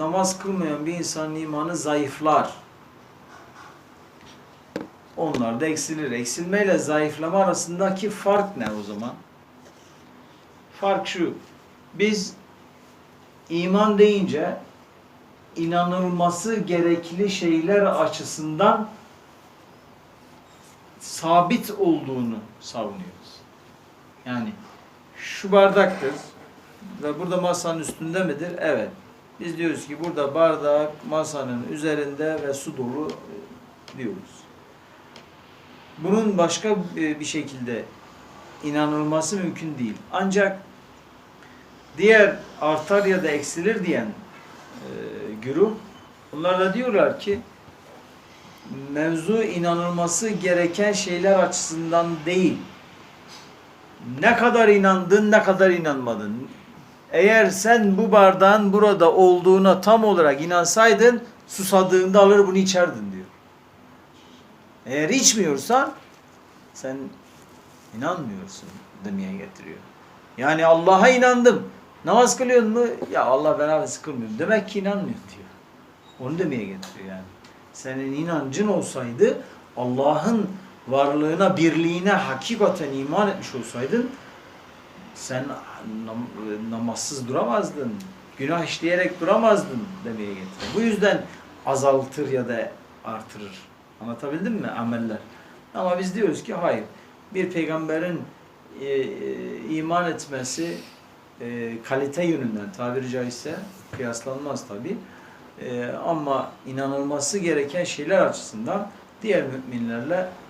namaz kılmayan bir insanın imanı zayıflar. Onlar da eksilir. Eksilmeyle zayıflama arasındaki fark ne o zaman? Fark şu. Biz iman deyince inanılması gerekli şeyler açısından sabit olduğunu savunuyoruz. Yani şu bardaktır ve burada masanın üstünde midir? Evet. Biz diyoruz ki burada bardak masanın üzerinde ve su dolu e, diyoruz. Bunun başka e, bir şekilde inanılması mümkün değil. Ancak diğer artar ya da eksilir diyen e, güruh bunlar da diyorlar ki mevzu inanılması gereken şeyler açısından değil. Ne kadar inandın, ne kadar inanmadın. Eğer sen bu bardağın burada olduğuna tam olarak inansaydın, susadığında alır bunu içerdin diyor. Eğer içmiyorsan, sen inanmıyorsun demeye getiriyor. Yani Allah'a inandım. Namaz kılıyor mu? Ya Allah ben abi kılmıyorum. Demek ki inanmıyor diyor. Onu demeye getiriyor yani. Senin inancın olsaydı Allah'ın varlığına, birliğine hakikaten iman etmiş olsaydın sen nam- namazsız duramazdın. Günah işleyerek duramazdın demeye getiriyor. Bu yüzden azaltır ya da artırır. Anlatabildim mi ameller? Ama biz diyoruz ki hayır. Bir peygamberin e, e, iman etmesi e, kalite yönünden tabiri caizse kıyaslanmaz tabi. ama inanılması gereken şeyler açısından diğer müminlerle e,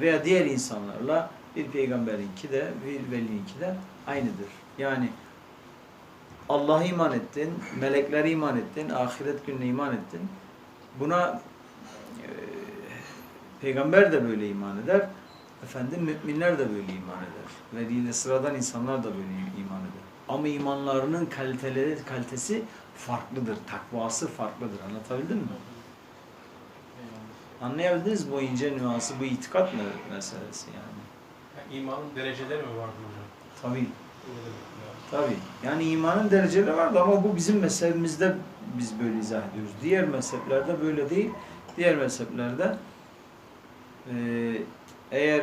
veya diğer insanlarla bir peygamberinki de bir veliinki de aynıdır. Yani Allah'a iman ettin, meleklere iman ettin, ahiret gününe iman ettin. Buna e, peygamber de böyle iman eder. Efendim müminler de böyle iman eder. Ve dine sıradan insanlar da böyle iman eder. Ama imanlarının kaliteleri, kalitesi farklıdır. Takvası farklıdır. Anlatabildim mi? Anlayabildiniz mi bu ince nüansı, bu itikat mı meselesi yani? Yani imanın dereceleri mi vardı hocam? Tabii. Tabii. Yani imanın dereceleri vardı ama bu bizim mezhebimizde biz böyle izah ediyoruz. Diğer mezheplerde böyle değil. Diğer mezheplerde eee, eğer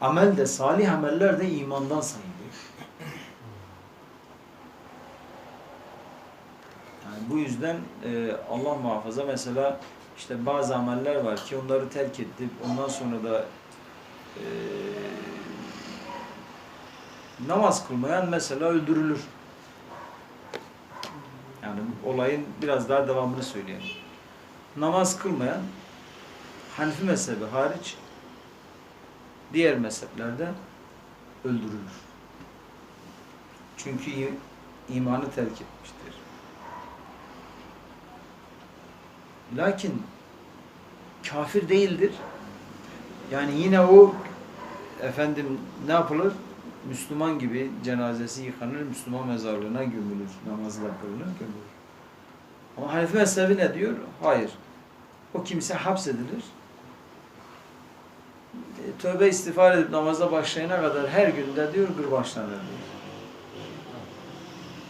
amel de salih ameller de imandan sayılıyor. Yani bu yüzden eee, Allah muhafaza mesela işte bazı ameller var ki onları terk edip ondan sonra da eee namaz kılmayan mesela öldürülür. Yani olayın biraz daha devamını söyleyelim. Namaz kılmayan Hanifi mezhebi hariç diğer mezheplerde öldürülür. Çünkü imanı terk etmiştir. Lakin kafir değildir. Yani yine o efendim ne yapılır? Müslüman gibi cenazesi yıkanır, Müslüman mezarlığına gömülür, namazla kılınır, gömülür. Ama Hanefi mezhebi ne diyor? Hayır. O kimse hapsedilir. E, Tövbe istiğfar edip namaza başlayana kadar her günde diyor gırbaçlanır diyor.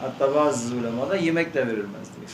Hatta bazı ulemada yemek de verilmez diyor.